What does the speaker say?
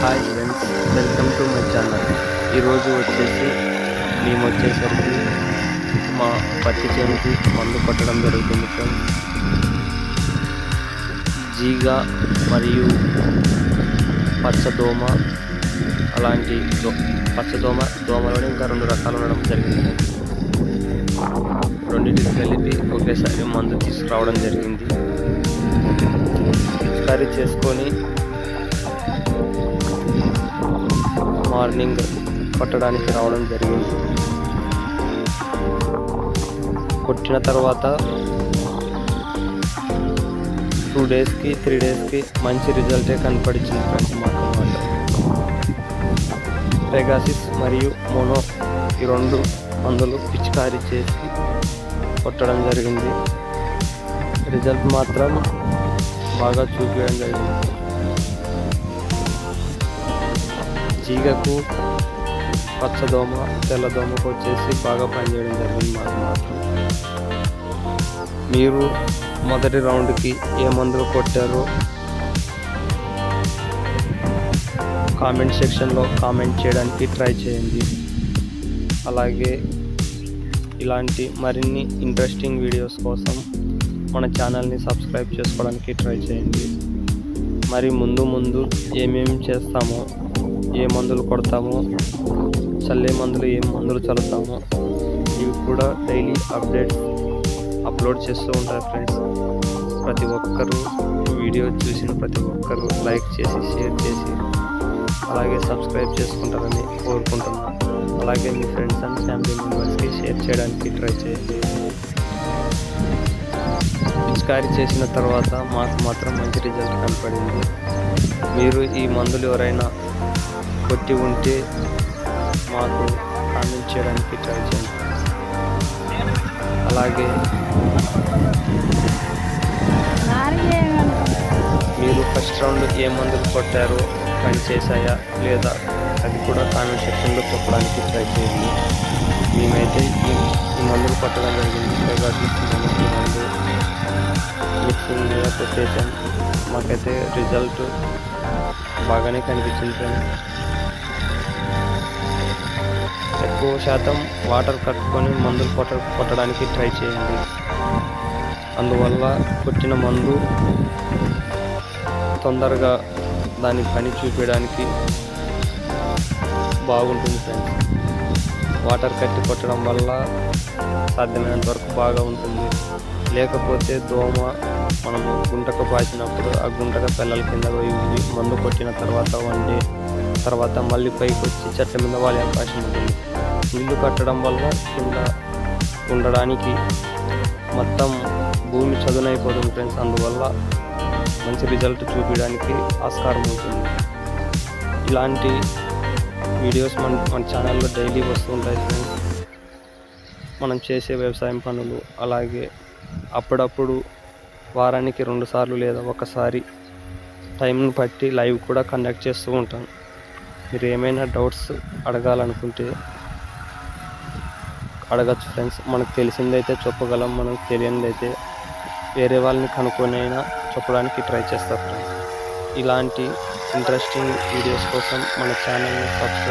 Hi friends welcome to my channel. ఈరోజు వచ్చేసి మేము వచ్చేసరికి మా పత్తి చేనుకి మందు కొట్టడం జరుగుతుంది ఫ్రెండ్స్. జీగా మరియు పచ్చదోమ అలాంటి దో పచ్చదోమ దోమలోనే ఇంకా రెండు రకాలు ఉండడం జరిగింది. రెండింటికి కలిపి ఒకేసారి మందు తీసుకురావడం జరిగింది. పిచికారీ చేసుకొని మార్నింగ్ కొట్టడానికి రావడం జరిగింది. కొట్టిన తర్వాత టూ డేస్కి త్రీ డేస్కి మంచి రిజల్టే కనపడించింది ఫ్రెండ్స్ మాకు పెగాసిస్ మరియు మోనో ఈ రెండు మందులు పిచికారీ చేసి కొట్టడం జరిగింది. రిజల్ట్ మాత్రం బాగా చూపించడం జరిగింది. జీగకు పచ్చదోమ తెల్లదోమకు వచ్చేసి బాగా పనిచేయడం జరిగింది మాకు మాత్రం. మీరు మొదటి రౌండ్కి ఏ మందులు కొట్టారో కామెంట్ సెక్షన్లో కామెంట్ చేయడానికి ట్రై చేయండి. అలాగే ఇలాంటి మరిన్ని ఇంట్రెస్టింగ్ వీడియోస్ కోసం మన ఛానల్ని సబ్స్క్రైబ్ చేసుకోవడానికి ట్రై చేయండి. మరి ముందు ముందు ఏమేమి చేస్తామో ఏ మందులు కొడతామో చల్లే మందులు ఏ మందులు చల్లుతామో ఇవి కూడా డైలీ అప్డేట్ అప్లోడ్ చేస్తూ ఉంటారు ఫ్రెండ్స్. ప్రతి ఒక్కరూ వీడియో చూసిన ప్రతి ఒక్కరూ లైక్ చేసి షేర్ చేసి అలాగే సబ్స్క్రైబ్ చేసుకుంటారని కోరుకుంటున్నాను అలాగే మీ ఫ్రెండ్స్ అండ్ ఫ్యామిలీ మెంబర్స్కి షేర్ చేయడానికి ట్రై చేయండి. పిచికారీ చేసిన తర్వాత మాకు మాత్రం మంచి రిజల్ట్ కనపడింది. మీరు ఈ మందులు ఎవరైనా కొట్టి ఉంటే మాకు కామెంట్ చేయడానికి ట్రై చేయండి అలాగే మీరు ఫస్ట్ రౌండ్ ఏ మందులు కొట్టారో పని చేశాయా లేదా అది కూడా కామెంట్ సెక్షన్లో చెప్పడానికి ట్రై చేయండి. మేమైతే ఈ మందులు కొట్టడం జరిగింది. మిక్సింగ్ మాకైతే రిజల్ట్ బాగానే కనిపించింది ఫ్రెండ్స్ ఎక్కువ శాతం వాటర్ కట్టుకొని మందులు కొట్ట కొట్టడానికి ట్రై చేయండి. అందువల్ల కొట్టిన మందు తొందరగా దాని పని చూపించడానికి బాగుంటుంది ఫ్రెండ్స్. వాటర్ కట్టి కొట్టడం వల్ల సాధ్యమైనంత వరకు బాగా ఉంటుంది. లేకపోతే దోమ మనము గుంటకు పాచినప్పుడు ఆ గుంటక పిల్లల కింద పోయి మందు కొట్టిన తర్వాత వండి తర్వాత మళ్ళీ పైకి వచ్చి చెట్ల మీద వాళ్ళే అవకాశం ఉంటుంది. ఇల్లు కట్టడం వల్ల కింద ఉండడానికి మొత్తం భూమి చదునైపోతుంది ఫ్రెండ్స్. అందువల్ల మంచి రిజల్ట్ చూపించడానికి ఆస్కారం ఉంటుంది. ఇలాంటి వీడియోస్ మన మన ఛానల్లో డైలీ వస్తూ ఉంటాయి మనం చేసే వ్యవసాయం పనులు అలాగే అప్పుడప్పుడు వారానికి రెండుసార్లు లేదా ఒకసారి టైంని బట్టి లైవ్ కూడా కండక్ట్ చేస్తూ ఉంటాను మీరు ఏమైనా డౌట్స్ అడగాలనుకుంటే అడగచ్చు ఫ్రెండ్స్ మనకు తెలిసిందైతే చెప్పగలం మనకు తెలియనిదైతే వేరే వాళ్ళని కనుక్కొని అయినా చెప్పడానికి ట్రై చేస్తారు ఫ్రెండ్స్ ఇలాంటి ఇంట్రెస్టింగ్ వీడియోస్ కోసం మన ఛానల్ని సబ్స్క్రైబ్